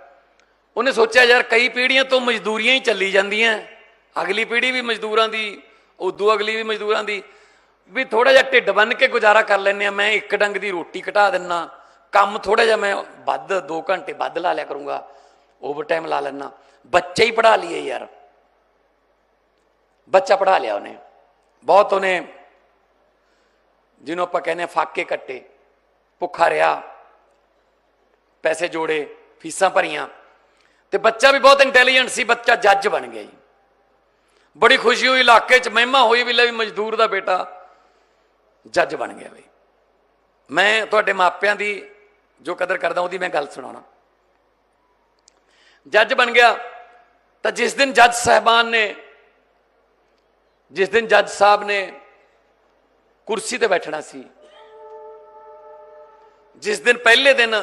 ਉਹਨੇ ਸੋਚਿਆ, ਯਾਰ ਕਈ ਪੀੜ੍ਹੀਆਂ ਤੋਂ ਮਜ਼ਦੂਰੀਆਂ ਹੀ ਚੱਲੀ ਜਾਂਦੀਆਂ। ਅਗਲੀ ਪੀੜ੍ਹੀ ਵੀ ਮਜ਼ਦੂਰਾਂ ਦੀ, ਉਦੋਂ ਅਗਲੀ ਵੀ ਮਜ਼ਦੂਰਾਂ ਦੀ। ਵੀ ਥੋੜਾ ਜਿਹਾ ਢਿੱਡ ਬੰਨ ਕੇ ਗੁਜ਼ਾਰਾ ਕਰ ਲੈਂਦੇ ਆ ਮੈਂ ਇੱਕ ਡੰਗ ਦੀ ਰੋਟੀ ਘਟਾ ਦਿੰਨਾ। ਕੰਮ ਥੋੜਾ ਜਿਹਾ ਮੈਂ ਵੱਧ 2 ਘੰਟੇ ਵੱਧ ਲਾ ਲਿਆ ਕਰੂੰਗਾ। ਓਵਰ ਟਾਈਮ ਲਾ ਲੈਣਾ ਬੱਚੇ ਹੀ ਪੜਾ ਲਈਏ ਯਾਰ। ਬੱਚਾ ਪੜਾ ਲਿਆ ਉਹਨੇ। ਬਹੁਤ ਉਹਨੇ, ਜਿਹਨੂੰ ਆਪਾਂ ਕਹਿੰਦੇ ਹਾਂ ਫਾਕੇ ਕੱਟੇ। ਭੁੱਖਾ ਰਿਹਾ। ਪੈਸੇ ਜੋੜੇ, ਫੀਸਾਂ ਭਰੀਆਂ। ਤੇ ਬੱਚਾ ਵੀ ਬਹੁਤ ਇੰਟੈਲੀਜੈਂਟ ਸੀ। ਬੱਚਾ ਜੱਜ ਬਣ ਗਿਆ ਜੀ। ਬੜੀ ਖੁਸ਼ੀ ਹੋਈ, ਇਲਾਕੇ 'ਚ ਮਹਿਮਾ ਹੋਈ ਵੀ ਲੈ ਵੀ ਮਜ਼ਦੂਰ ਦਾ ਬੇਟਾ। ਜੱਜ ਬਣ ਗਿਆ ਬਈ। ਮੈਂ ਤੁਹਾਡੇ ਮਾਪਿਆਂ ਦੀ ਜੋ ਕਦਰ ਕਰਦਾ ਉਹਦੀ ਮੈਂ ਗੱਲ ਸੁਣਾਉਣਾ। ਜੱਜ ਬਣ ਗਿਆ ਤਾਂ ਜਿਸ ਦਿਨ ਜੱਜ ਸਾਹਿਬਾਨ ਨੇ, ਜਿਸ ਦਿਨ ਜੱਜ ਸਾਹਿਬ ਨੇ ਕੁਰਸੀ ਤੇ ਬੈਠਣਾ ਸੀ, ਜਿਸ ਦਿਨ ਪਹਿਲੇ ਦਿਨ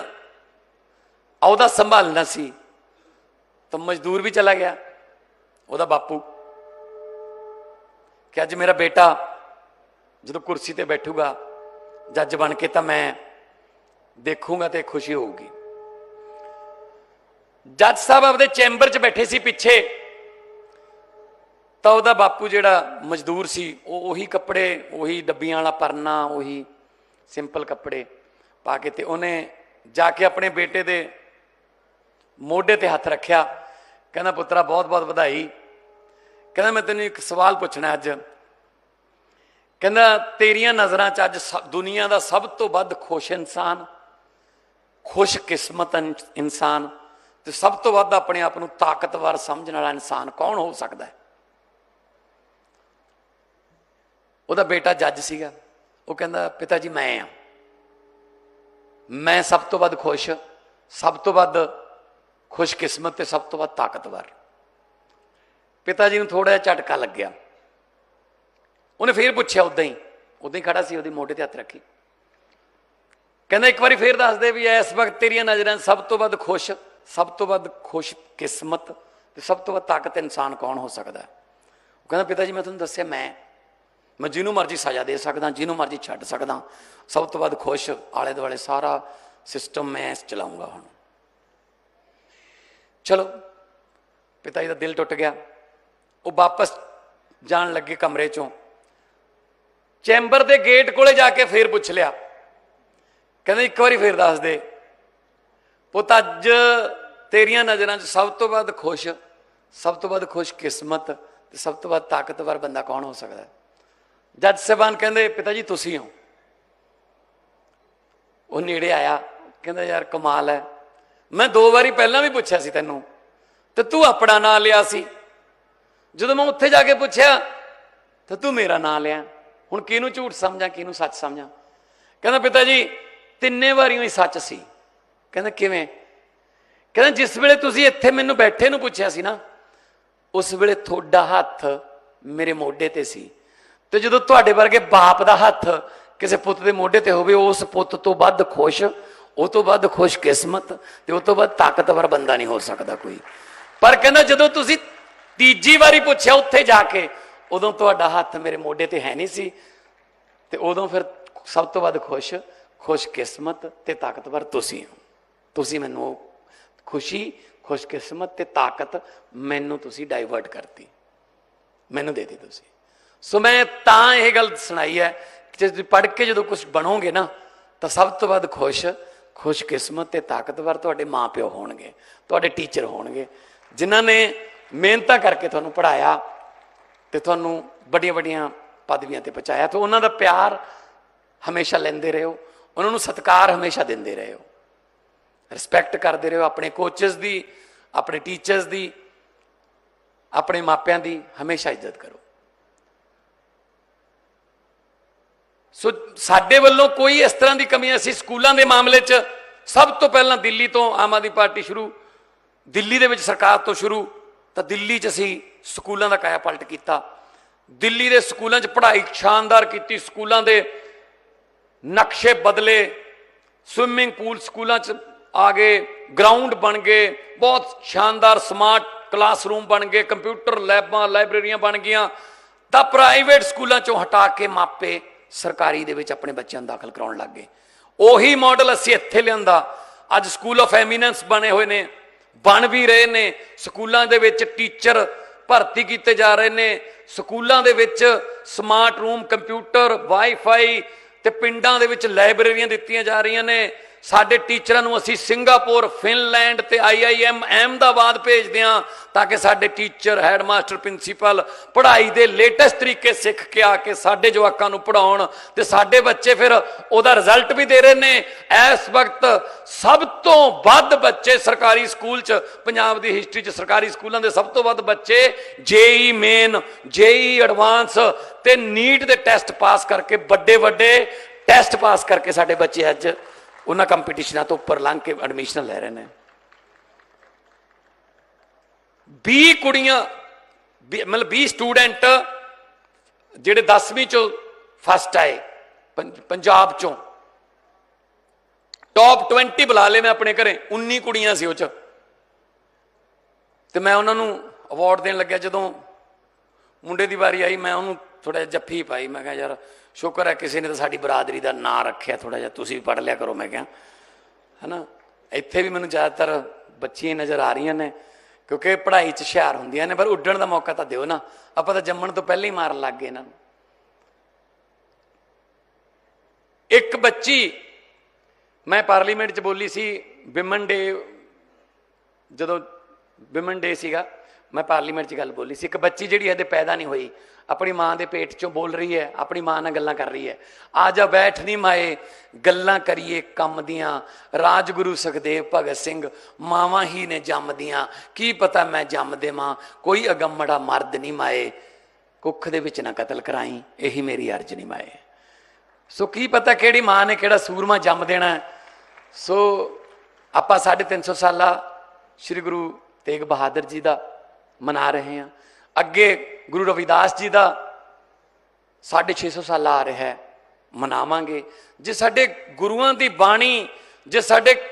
ਉਹਦਾ ਸੰਭਾਲਣਾ ਸੀ, ਤਾਂ ਮਜ਼ਦੂਰ ਵੀ ਚਲਾ ਗਿਆ, ਉਹਦਾ ਬਾਪੂ। ਕਿ ਅੱਜ ਮੇਰਾ ਬੇਟਾ ਜਦੋਂ ਕੁਰਸੀ ਤੇ ਬੈਠੂਗਾ, ਜੱਜ ਬਣ ਕੇ ਤਾਂ ਮੈਂ ਦੇਖੂਗਾ ਤੇ ਖੁਸ਼ੀ ਹੋਊਗੀ। ਜੱਜ ਸਾਹਿਬ ਆਪਦੇ ਚੈਂਬਰ 'ਚ ਬੈਠੇ ਸੀ ਪਿੱਛੇ, ਤਾਂ ਉਹਦਾ ਬਾਪੂ ਜਿਹੜਾ ਮਜ਼ਦੂਰ ਸੀ, ਉਹ ਉਹੀ ਕੱਪੜੇ, ਉਹੀ ਡੱਬੀਆਂ ਵਾਲਾ ਪਰਨਾ, ਉਹੀ ਸਿੰਪਲ ਕੱਪੜੇ ਪਾ ਕੇ ਤੇ ਉਹਨੇ ਜਾ ਕੇ ਆਪਣੇ ਬੇਟੇ ਦੇ ਮੋਢੇ ਤੇ ਹੱਥ ਰੱਖਿਆ। ਕਹਿੰਦਾ, ਪੁੱਤਰਾ ਬਹੁਤ ਬਹੁਤ ਵਧਾਈ। ਕਹਿੰਦਾ, ਮੈਂ ਤੈਨੂੰ ਇੱਕ ਸਵਾਲ ਪੁੱਛਣਾ ਅੱਜ। ਕਹਿੰਦਾ, ਤੇਰੀਆਂ ਨਜ਼ਰਾਂ 'ਚ ਅੱਜ ਸ- ਦੁਨੀਆ ਦਾ ਸਭ ਤੋਂ ਵੱਧ ਖੁਸ਼ ਇਨਸਾਨ, ਖੁਸ਼ ਕਿਸਮਤ ਇਨਸਾਨ ਤੇ ਸਭ ਤੋਂ ਵੱਧ ਆਪਣੇ ਆਪ ਨੂੰ ਤਾਕਤਵਰ ਸਮਝਣ ਵਾਲਾ ਇਨਸਾਨ ਕੌਣ ਹੋ ਸਕਦਾ ਹੈ? ਉਹਦਾ ਬੇਟਾ ਜੱਜ ਸੀਗਾ। ਉਹ ਕਹਿੰਦਾ, ਪਿਤਾ ਜੀ, ਮੈਂ ਆ ਮੈਂ ਸਭ ਤੋਂ ਵੱਧ ਖੁਸ਼, ਸਭ ਤੋਂ ਵੱਧ ਖੁਸ਼ਕਿਸਮਤ ਤੇ ਸਭ ਤੋਂ ਵੱਧ ਤਾਕਤਵਰ। ਪਿਤਾ ਜੀ ਨੂੰ ਥੋੜਾ ਜਿਹਾ ਝਟਕਾ ਲੱਗਿਆ। ਉਹਨੇ ਫੇਰ ਪੁੱਛਿਆ ਉਦਾਂ ਹੀ। ਉਦਾਂ ਹੀ ਖੜਾ ਸੀ, ਉਹਦੇ ਮੋਢੇ ਤੇ ਹੱਥ ਰੱਖੀ। ਕਹਿੰਦਾ, ਇੱਕ ਵਾਰੀ ਫੇਰ ਦੱਸ ਦੇ ਵੀ ਇਸ ਵਕਤ ਤੇਰੀਆਂ ਨਜ਼ਰਾਂ ਸਭ ਤੋਂ ਵੱਧ ਖੁਸ਼, ਸਭ ਤੋਂ ਵੱਧ ਖੁਸ਼ ਕਿਸਮਤ ਤੇ ਸਭ ਤੋਂ ਵੱਧ ਤਾਕਤ ਇਨਸਾਨ ਕੌਣ ਹੋ ਸਕਦਾ ਉਹ ਕਹਿੰਦਾ, ਪਿਤਾ ਜੀ, ਮੈਂ ਤੁਹਾਨੂੰ ਦੱਸਿਆ, ਮੈਂ। ਮੈਂ ਜਿਹਨੂੰ ਮਰਜ਼ੀ ਸਜ਼ਾ ਦੇ ਸਕਦਾ, ਜਿਹਨੂੰ ਮਰਜ਼ੀ ਛੱਡ ਸਕਦਾ। ਸਭ ਤੋਂ ਵੱਧ ਖੁਸ਼ ਆਲੇ ਦੁਆਲੇ ਸਾਰਾ ਸਿਸਟਮ ਮੈਂ ਇਸ ਚਲਾਉਂਗਾ ਹੁਣ। ਚਲੋ, ਪਿਤਾ ਜੀ ਦਾ ਦਿਲ ਟੁੱਟ ਗਿਆ। ਉਹ ਵਾਪਸ ਜਾਣ ਲੱਗੇ ਕਮਰੇ ਚੋਂ। ਚੈਂਬਰ ਦੇ ਗੇਟ ਕੋਲੇ ਜਾ ਕੇ ਫੇਰ ਪੁੱਛ ਲਿਆ। ਕਹਿੰਦੇ, ਇੱਕ ਵਾਰੀ ਫੇਰ ਦੱਸ ਦੇ। ਪੁੱਤ, ਅੱਜ ਤੇਰੀਆਂ ਨਜ਼ਰਾਂ 'ਚ ਸਭ ਤੋਂ ਵੱਧ ਖੁਸ਼, ਸਭ ਤੋਂ ਵੱਧ ਖੁਸ਼ ਕਿਸਮਤ ਤੇ ਸਭ ਤੋਂ ਵੱਧ ਤਾਕਤਵਰ ਬੰਦਾ ਕੌਣ ਹੋ ਸਕਦਾ ਹੈ? ਜੱਜ ਸਾਹਿਬਾਨ ਕਹਿੰਦੇ, ਪਿਤਾ ਜੀ, ਤੁਸੀਂ ਹੋ। ਉਹ ਨੇੜੇ ਆਇਆ, ਕਹਿੰਦਾ, ਯਾਰ, ਕਮਾਲ ਹੈ। ਮੈਂ ਦੋ ਵਾਰੀ ਪਹਿਲਾਂ ਵੀ ਪੁੱਛਿਆ ਸੀ ਤੈਨੂੰ ਤੇ ਤੂੰ ਆਪਣਾ ਨਾਂ ਲਿਆ ਸੀ। ਜਦੋਂ ਮੈਂ ਉੱਥੇ ਜਾ ਕੇ ਪੁੱਛਿਆ, ਤਾਂ ਤੂੰ ਮੇਰਾ ਨਾਂ ਲਿਆ। ਹੁਣ ਕਿਹਨੂੰ ਝੂਠ ਸਮਝਾਂ, ਕਿਹਨੂੰ ਸੱਚ ਸਮਝਾਂ? ਕਹਿੰਦਾ, ਪਿਤਾ ਜੀ, ਤਿੰਨੇ ਵਾਰੀਆਂ ਹੀ ਸੱਚ ਸੀ। ਕਹਿੰਦਾ, ਕਿਵੇਂ? ਕਹਿੰਦਾ, ਜਿਸ ਵੇਲੇ ਤੁਸੀਂ ਇੱਥੇ ਮੈਨੂੰ ਬੈਠੇ ਨੂੰ ਪੁੱਛਿਆ ਸੀ ਨਾ, ਉਸ ਵੇਲੇ ਤੁਹਾਡਾ ਹੱਥ ਮੇਰੇ ਮੋਢੇ ਤੇ ਸੀ। ਤੇ ਜਦੋਂ ਤੁਹਾਡੇ ਵਰਗੇ ਬਾਪ ਦਾ ਹੱਥ ਕਿਸੇ ਪੁੱਤ ਦੇ ਮੋਢੇ ਤੇ ਹੋਵੇ, ਉਸ ਪੁੱਤ ਤੋਂ ਵੱਧ ਖੁਸ਼, ਉਹ ਤੋਂ ਵੱਧ ਖੁਸ਼ ਕਿਸਮਤ ਤੇ ਉਹ ਤੋਂ ਵੱਧ ਤਾਕਤਵਰ ਬੰਦਾ ਨਹੀਂ ਹੋ ਸਕਦਾ ਕੋਈ। ਪਰ ਕਹਿੰਦਾ, ਜਦੋਂ ਤੁਸੀਂ ਤੀਜੀ ਵਾਰੀ ਪੁੱਛਿਆ ਉੱਥੇ ਜਾ ਕੇ ਉਦੋਂ ਤੁਹਾਡਾ ਹੱਥ ਮੇਰੇ ਮੋਢੇ ਤੇ ਹੈ ਨਹੀਂ ਸੀ ਤੇ ਉਦੋਂ ਫਿਰ ਸਭ ਤੋਂ ਵੱਧ ਖੁਸ਼ ਖੁਸ਼ਕਿਸਮਤ ਤੇ ਤਾਕਤਵਰ ਤੁਸੀਂ ਹੋ। ਤੁਸੀਂ ਮੈਨੂੰ ਖੁਸ਼ੀ ਖੁਸ਼ਕਿਸਮਤ ਤੇ ਤਾਕਤ ਮੈਨੂੰ ਤੁਸੀਂ ਡਾਈਵਰਟ ਕਰਤੀ। ਮੈਨੂੰ ਦੇ ਦਿੱਤੀ ਤੁਸੀਂ। ਸੋ ਮੈਂ ਤਾਂ ਇਹ ਗੱਲ ਸੁਣਾਈ ਹੈ ਕਿ ਜੇ ਤੁਸੀਂ ਪੜ੍ਹ ਕੇ ਜਦੋਂ ਕੁਝ ਬਣੋਗੇ ਨਾ, ਤਾਂ ਸਭ ਤੋਂ ਵੱਧ ਖੁਸ਼ ਖੁਸ਼ਕਿਸਮਤ ਤੇ ਤਾਕਤਵਰ ਤੁਹਾਡੇ ਮਾਪਿਓ ਹੋਣਗੇ, ਤੁਹਾਡੇ ਟੀਚਰ ਹੋਣਗੇ। ਜਿਨ੍ਹਾਂ ਨੇ ਮਿਹਨਤਾਂ ਕਰਕੇ ਤੁਹਾਨੂੰ ਪੜ੍ਹਾਇਆ ਤੇ ਤੁਹਾਨੂੰ ਵੱਡੀਆਂ ਵੱਡੀਆਂ ਪਦਵੀਆਂ ਤੇ ਪਹੁੰਚਾਇਆ। ਤੇ ਉਹਨਾਂ ਦਾ ਪਿਆਰ ਹਮੇਸ਼ਾ ਲੈਂਦੇ ਰਹੋ। ਉਹਨਾਂ ਨੂੰ ਸਤਿਕਾਰ ਹਮੇਸ਼ਾ ਦਿੰਦੇ ਰਹੋ। ਰਿਸਪੈਕਟ ਕਰਦੇ ਰਹੋ। ਆਪਣੇ ਕੋਚਸ ਦੀ, ਆਪਣੇ ਟੀਚਰਸ ਦੀ, ਆਪਣੇ ਮਾਪਿਆਂ ਦੀ ਹਮੇਸ਼ਾ ਇੱਜ਼ਤ ਕਰੋ। ਸੋ ਸਾਡੇ ਵੱਲੋਂ ਕੋਈ ਇਸ ਤਰ੍ਹਾਂ ਦੀ ਕਮੀ ਅਸੀਂ ਸਕੂਲਾਂ ਦੇ ਮਾਮਲੇ 'ਚ ਸਭ ਤੋਂ ਪਹਿਲਾਂ ਦਿੱਲੀ ਤੋਂ ਆਮ ਆਦਮੀ ਪਾਰਟੀ ਸ਼ੁਰੂ, ਦਿੱਲੀ ਦੇ ਵਿੱਚ ਸਰਕਾਰ ਤੋਂ ਸ਼ੁਰੂ, ਤਾਂ ਦਿੱਲੀ 'ਚ ਅਸੀਂ ਸਕੂਲਾਂ ਦਾ ਕਾਇਆ ਪਲਟ ਕੀਤਾ। ਦਿੱਲੀ ਦੇ ਸਕੂਲਾਂ 'ਚ ਪੜ੍ਹਾਈ ਸ਼ਾਨਦਾਰ ਕੀਤੀ। ਸਕੂਲਾਂ ਦੇ ਨਕਸ਼ੇ ਬਦਲੇ ਸਵਿਮਿੰਗ ਪੂਲ ਸਕੂਲਾਂ 'ਚ ਆ ਗਏ ਗਰਾਊਂਡ ਬਣ ਗਏ, ਬਹੁਤ ਸ਼ਾਨਦਾਰ ਸਮਾਰਟ ਕਲਾਸਰੂਮ ਬਣ ਗਏ ਕੰਪਿਊਟਰ ਲੈਬਾਂ ਲਾਇਬ੍ਰੇਰੀਆਂ ਬਣ ਗਈਆਂ। ਤਾਂ ਪ੍ਰਾਈਵੇਟ ਸਕੂਲਾਂ 'ਚੋਂ ਹਟਾ ਕੇ ਮਾਪੇ ਸਰਕਾਰੀ ਦੇ ਵਿੱਚ ਆਪਣੇ ਬੱਚਿਆਂ ਨੂੰ ਦਾਖਲ ਕਰਾਉਣ ਲੱਗ ਗਏ। ਉਹੀ ਮਾਡਲ ਅਸੀਂ ਇੱਥੇ ਲਿਆਂਦਾ। ਅੱਜ ਸਕੂਲ ਆਫ ਐਮੀਨੈਂਸ ਬਣੇ ਹੋਏ ਨੇ, ਬਣ ਵੀ ਰਹੇ ਨੇ। ਸਕੂਲਾਂ ਦੇ ਵਿੱਚ ਟੀਚਰ ਭਰਤੀ ਕੀਤੇ ਜਾ ਰਹੇ ਨੇ। ਸਕੂਲਾਂ ਦੇ ਵਿੱਚ ਸਮਾਰਟ ਰੂਮ ਕੰਪਿਊਟਰ ਵਾਈਫਾਈ ਤੇ ਪਿੰਡਾਂ ਦੇ ਵਿੱਚ ਲਾਇਬ੍ਰੇਰੀਆਂ ਦਿੱਤੀਆਂ ਜਾ ਰਹੀਆਂ ਨੇ। ਸਾਡੇ ਟੀਚਰਾਂ ਨੂੰ ਅਸੀਂ ਸਿੰਗਾਪੁਰ, ਫਿਨਲੈਂਡ ਤੇ ਆਈਆਈਐਮ ਅਹਿਮਦਾਬਾਦ ਭੇਜਦੇ ਹਾਂ ਤਾਂ ਕਿ ਸਾਡੇ ਟੀਚਰ, ਹੈਡਮਾਸਟਰ, ਪ੍ਰਿੰਸੀਪਲ ਪੜ੍ਹਾਈ ਦੇ ਲੇਟੈਸਟ ਤਰੀਕੇ ਸਿੱਖ ਕੇ ਆ ਕੇ ਸਾਡੇ ਜਵਾਕਾਂ ਨੂੰ ਪੜਾਉਣ ਤੇ ਸਾਡੇ ਬੱਚੇ ਫਿਰ ਉਹਦਾ ਰਿਜ਼ਲਟ ਵੀ ਦੇ ਰਹੇ ਨੇ। ਇਸ ਵਕਤ ਸਭ ਤੋਂ ਵੱਧ ਬੱਚੇ ਸਰਕਾਰੀ ਸਕੂਲ 'ਚ, ਪੰਜਾਬ ਦੀ ਹਿਸਟਰੀ 'ਚ ਸਰਕਾਰੀ ਸਕੂਲਾਂ ਦੇ ਸਭ ਤੋਂ ਵੱਧ ਬੱਚੇ ਜੇਈ ਮੇਨ, ਜੇਈ ਐਡਵਾਂਸ ਤੇ ਨੀਟ ਦੇ ਟੈਸਟ ਪਾਸ ਕਰਕੇ ਵੱਡੇ ਵੱਡੇ ਟੈਸਟ ਪਾਸ ਕਰਕੇ ਸਾਡੇ ਬੱਚੇ ਅੱਜ ਉਹਨਾਂ ਕੰਪੀਟੀਸ਼ਨਾਂ ਤੋਂ ਉੱਪਰ ਲੰਘ ਕੇ ਐਡਮਿਸ਼ਨ ਲੈ ਰਹੇ ਨੇ। 20 ਕੁੜੀਆਂ ਵੀਹ- ਮਤਲਬ 20 ਸਟੂਡੈਂਟ ਜਿਹੜੇ 10ਵੀਂ ਚੋਂ ਫਸਟ ਆਏ, ਪੰ- ਪੰਜਾਬ ਚੋਂ। ਟੌਪ 20 ਬੁਲਾ ਲਏ ਮੈਂ ਆਪਣੇ ਘਰੇ 19 ਕੁੜੀਆਂ ਸੀ ਉਹ ਚ। ਤੇ ਮੈਂ ਉਹਨਾਂ ਨੂੰ ਅਵਾਰਡ ਦੇਣ ਲੱਗਿਆ ਜਦੋਂ ਮੁੰਡੇ ਦੀ ਵਾਰੀ ਆਈ, ਮੈਂ ਉਹਨੂੰ ਥੋੜਾ ਜਿਹਾ ਜੱਫੀ ਪਾਈ। ਮੈਂ ਕਿਹਾ, ਯਾਰ, ਸ਼ੁਕਰ ਹੈ ਕਿਸੇ ਨੇ ਤਾਂ ਸਾਡੀ ਬਰਾਦਰੀ ਦਾ ਨਾਂ ਰੱਖਿਆ ਥੋੜਾ ਜਿਹਾ। ਤੁਸੀਂ ਵੀ ਪੜ ਲਿਆ ਕਰੋ। ਮੈਂ ਕਿਹਾ, ਹਨਾ? ਇੱਥੇ ਵੀ ਮੈਨੂੰ ਜ਼ਿਆਦਾਤਰ ਬੱਚੀਆਂ ਨਜ਼ਰ ਆ ਰਹੀਆਂ ਨੇ, ਕਿਉਂਕਿ ਪੜ੍ਹਾਈ 'ਚ ਹੁਸ਼ਿਆਰ ਹੁੰਦੀਆਂ ਨੇ, ਪਰ ਉੱਡਣ ਦਾ ਮੌਕਾ ਤਾਂ ਦਿਓ ਨਾ। ਆਪਾਂ ਤਾਂ ਜੰਮਣ ਤੋਂ ਪਹਿਲਾਂ ਹੀ ਮਾਰਨ ਲੱਗ ਗਏ ਇਹਨਾਂ ਨੂੰ। ਇੱਕ ਬੱਚੀ, ਮੈਂ ਪਾਰਲੀਮੈਂਟ 'ਚ ਬੋਲੀ ਸੀ ਵਿਮਨ ਡੇ, ਜਦੋਂ ਵਿਮਨ ਡੇ ਸੀਗਾ ਮੈਂ ਪਾਰਲੀਮੈਂਟ 'ਚ ਗੱਲ ਬੋਲੀ ਸੀ। ਇੱਕ ਬੱਚੀ ਜਿਹੜੀ ਹਜੇ ਪੈਦਾ ਨਹੀਂ ਹੋਈ, ਆਪਣੀ ਮਾਂ ਦੇ ਪੇਟ 'ਚੋਂ ਬੋਲ ਰਹੀ ਹੈ, ਆਪਣੀ ਮਾਂ ਨਾਲ ਗੱਲਾਂ ਕਰ ਰਹੀ ਹੈ। ਆ ਜਾ ਬੈਠ ਨਹੀਂ ਮਾਏ, ਗੱਲਾਂ ਕਰੀਏ ਕੰਮ ਦੀਆਂ। ਰਾਜਗੁਰੂ ਸੁਖਦੇਵ ਭਗਤ ਸਿੰਘ, ਮਾਵਾਂ ਹੀ ਨੇ ਜੰਮਦੀਆਂ ਕੀ ਪਤਾ ਮੈਂ ਜੰਮਦੇ ਮਾਂ ਕੋਈ ਅਗੰਮੜਾ ਮਰਦ ਨਹੀਂ ਮਾਏ। ਕੁੱਖ ਦੇ ਵਿੱਚ ਨਾ ਕਤਲ ਕਰਾਈ, ਇਹੀ ਮੇਰੀ ਅਰਜ਼ ਨਹੀਂ ਮਾਏ। ਸੋ ਕੀ ਪਤਾ ਕਿਹੜੀ ਮਾਂ ਨੇ ਕਿਹੜਾ ਸੂਰਮਾ ਜੰਮ ਦੇਣਾ ਸੋ ਆਪਾਂ 350 ਸਾਲਾ ਸ੍ਰੀ ਗੁਰੂ ਤੇਗ ਬਹਾਦਰ ਜੀ ਦਾ ਮਨਾ ਰਹੇ ਹਾਂ। ਅੱਗੇ ਗੁਰੂ ਰਵਿਦਾਸ ਜੀ ਦਾ 650 ਸਾਲ ਆ ਰਿਹਾ ਹੈ, ਮਨਾਵਾਂਗੇ। ਜੇ ਸਾਡੇ ਗੁਰੂਆਂ ਦੀ ਬਾਣੀ, ਜੇ ਸਾਡੇ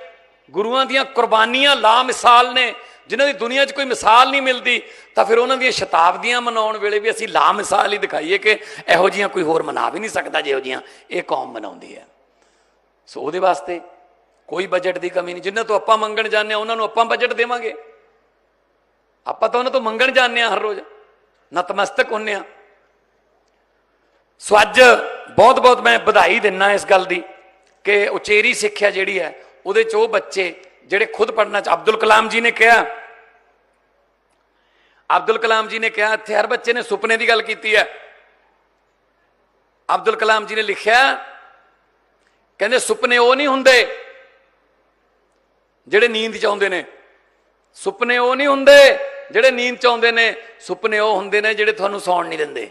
ਗੁਰੂਆਂ ਦੀਆਂ ਕੁਰਬਾਨੀਆਂ ਲਾ ਮਿਸਾਲ ਨੇ, ਜਿਨ੍ਹਾਂ ਦੀ ਦੁਨੀਆ 'ਚ ਕੋਈ ਮਿਸਾਲ ਨਹੀਂ ਮਿਲਦੀ, ਤਾਂ ਫਿਰ ਉਹਨਾਂ ਦੀਆਂ ਸ਼ਤਾਬਦੀਆਂ ਮਨਾਉਣ ਵੇਲੇ ਵੀ ਅਸੀਂ ਲਾ ਮਿਸਾਲ ਹੀ ਦਿਖਾਈਏ ਕਿ ਇਹੋ ਜੀਆਂ ਕੋਈ ਹੋਰ ਮਨਾ ਵੀ ਨਹੀਂ ਸਕਦਾ ਜਿਹੋ ਜੀਆਂ ਇਹ ਕੌਮ ਮਨਾਉਂਦੀ ਹੈ। ਸੋ ਉਹਦੇ ਵਾਸਤੇ ਕੋਈ ਬਜਟ ਦੀ ਕਮੀ ਨਹੀਂ। ਜਿੰਨਾਂ ਤੋਂ ਆਪਾਂ ਮੰਗਣ ਜਾਂਦੇ ਆ ਉਹਨਾਂ ਨੂੰ ਆਪਾਂ ਬਜਟ ਦੇਵਾਂਗੇ। ਆਪਾਂ ਤਾਂ ਉਹਨਾਂ ਤੋਂ ਮੰਗਣ ਜਾਂਦੇ ਆ ਹਰ ਰੋਜ਼। ਨਤਮਸਤਕ ਹੁੰਨੇ ਆ ਸੋ ਅੱਜ ਬਹੁਤ ਬਹੁਤ ਮੈਂ ਵਧਾਈ ਦਿੰਨਾ ਇਸ ਗੱਲ ਦੀ ਕਿ ਉਚੇਰੀ ਸਿੱਖਿਆ ਜਿਹੜੀ ਹੈ, ਉਹਦੇ ਚ ਉਹ ਬੱਚੇ ਜਿਹੜੇ ਖੁਦ ਪੜਨਾ ਚ, ਅਬਦੁਲ ਕਲਾਮ ਜੀ ਨੇ ਕਿਹਾ, ਅਬਦੁਲ ਕਲਾਮ ਜੀ ਨੇ ਕਿਹਾ, ਇੱਥੇ ਹਰ ਬੱਚੇ ਨੇ ਸੁਪਨੇ ਦੀ ਗੱਲ ਕੀਤੀ ਹੈ। ਅਬਦੁਲ ਕਲਾਮ ਜੀ ਨੇ ਲਿਖਿਆ, ਕਹਿੰਦੇ ਸੁਪਨੇ ਉਹ ਨਹੀਂ ਹੁੰਦੇ ਜਿਹੜੇ ਨੀਂਦ ਚ ਆਉਂਦੇ ਨੇ। ਸੁਪਨੇ ਉਹ ਨਹੀਂ ਹੁੰਦੇ ਜਿਹੜੇ ਨੀਂਦ ਚ ਆਉਂਦੇ ਨੇ ਸੁਪਨੇ ਉਹ ਹੁੰਦੇ ਨੇ ਜਿਹੜੇ ਤੁਹਾਨੂੰ ਸੌਣ ਨਹੀਂ ਦਿੰਦੇ।